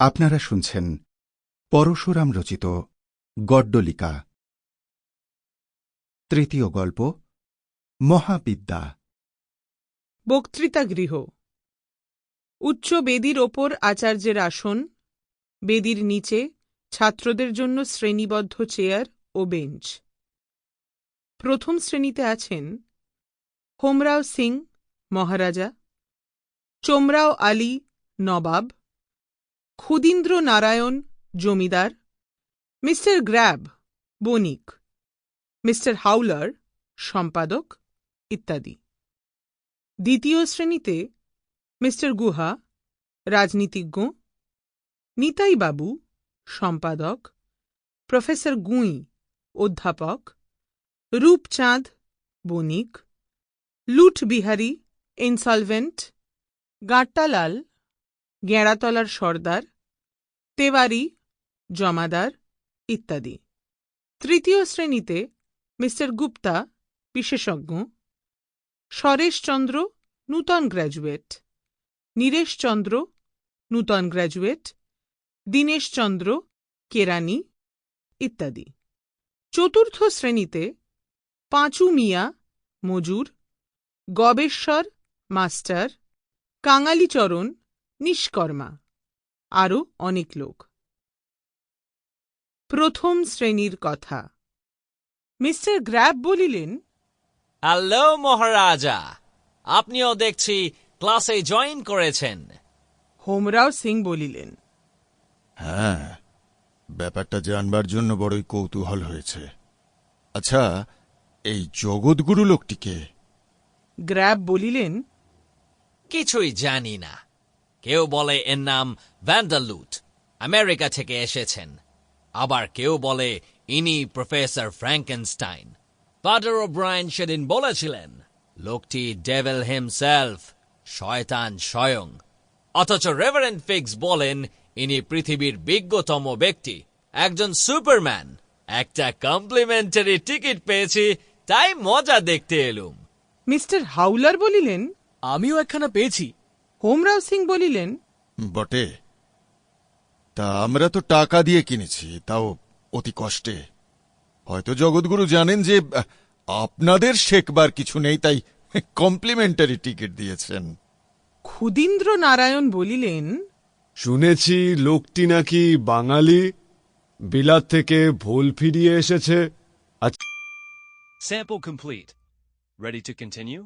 আপনারা শুনছেন পরশুরাম রচিত গড্ডলিকা। তৃতীয় গল্প, মহাবিদ্যা। বক্তৃতাগৃহ। উচ্চ বেদির ওপর আচার্যের আসন, বেদির নিচে ছাত্রদের জন্য শ্রেণীবদ্ধ চেয়ার ও বেঞ্চ। প্রথম শ্রেণীতে আছেন হোমরাও সিং মহারাজা, চোমরাও আলী নবাব ক্ষুদীন্দ্র নারায়ণ জমিদার, মিস্টার গ্র্যাব, বণিক, মিস্টার হাউলার, সম্পাদক, ইত্যাদি। দ্বিতীয় শ্রেণীতে মিস্টার গুহা, রাজনীতিজ্ঞ নিতাই বাবু সম্পাদক, প্রফেসর গুঁই, অধ্যাপক, রূপচাঁদ, বণিক লুট বিহারী ইনসলভেন্ট, গাঁট্টালাল, গেঁড়াতলার সর্দার তেওয়ারি, জমাদার ইত্যাদি। তৃতীয় শ্রেণীতে মিস্টার গুপ্তা, বিশেষজ্ঞ, সরেশচন্দ্র নূতন গ্র্যাজুয়েট, নীরেশচন্দ্র নূতন গ্র্যাজুয়েট, দীনেশচন্দ্র কেরানি ইত্যাদি। চতুর্থ শ্রেণীতে পাঁচু মিয়া মজুর, গবেশ্বর মাস্টার, কাঙালিচরণ নিষ্কর্মা। আরও অনেক লোক। প্রথম শ্রেণির কথা। মিস্টার গ্র্যাব বলিলেন হ্যালো মহারাজা আপনিও দেখছি ক্লাসে জয়েন করেছেন। হোমরাও সিং বলিলেন হ্যাঁ ব্যাপারটা জানবার জন্য বড়ই কৌতূহল হয়েছে। আচ্ছা এই জগৎগুরু লোকটিকে? গ্র্যাব বলিলেন কিছুই জানি না। কেউ বলে এর নাম ভ্যান্ডালুট আমেরিকা থেকে এসেছেন। আবার কেউ বলে ইনি professor Frankenstein. Father O'Brien সেদিন বলেছিলেন লোকটি ডেভেল হিমসেলফ শয়তান স্বয়ং। অথচ রেভারেন্ড ফিক্স বলেন ইনি পৃথিবীর বিজ্ঞতম ব্যক্তি একজন সুপারম্যান। একটা কমপ্লিমেন্টারি টিকিট পেয়েছি তাই মজা দেখতে এলুম। মিস্টার হাউলার বলিলেন আমিও একখানা পেয়েছি হোমরাও সিং বলিলেন বটে তা আমরা তো টাকা দিয়ে কিনেছি তাও অতি কষ্টে হয়তো জগৎগুরু জানেন যে আপনাদের শেখবার কিছু নেই তাই কমপ্লিমেন্টারি টিকিট দিয়েছেন ক্ষুদীন্দ্র নারায়ণ বলিলেন শুনেছি লোকটি নাকি বাঙালি বিলাত থেকে ভোল ফিরিয়ে এসেছে Sample complete. Ready to continue?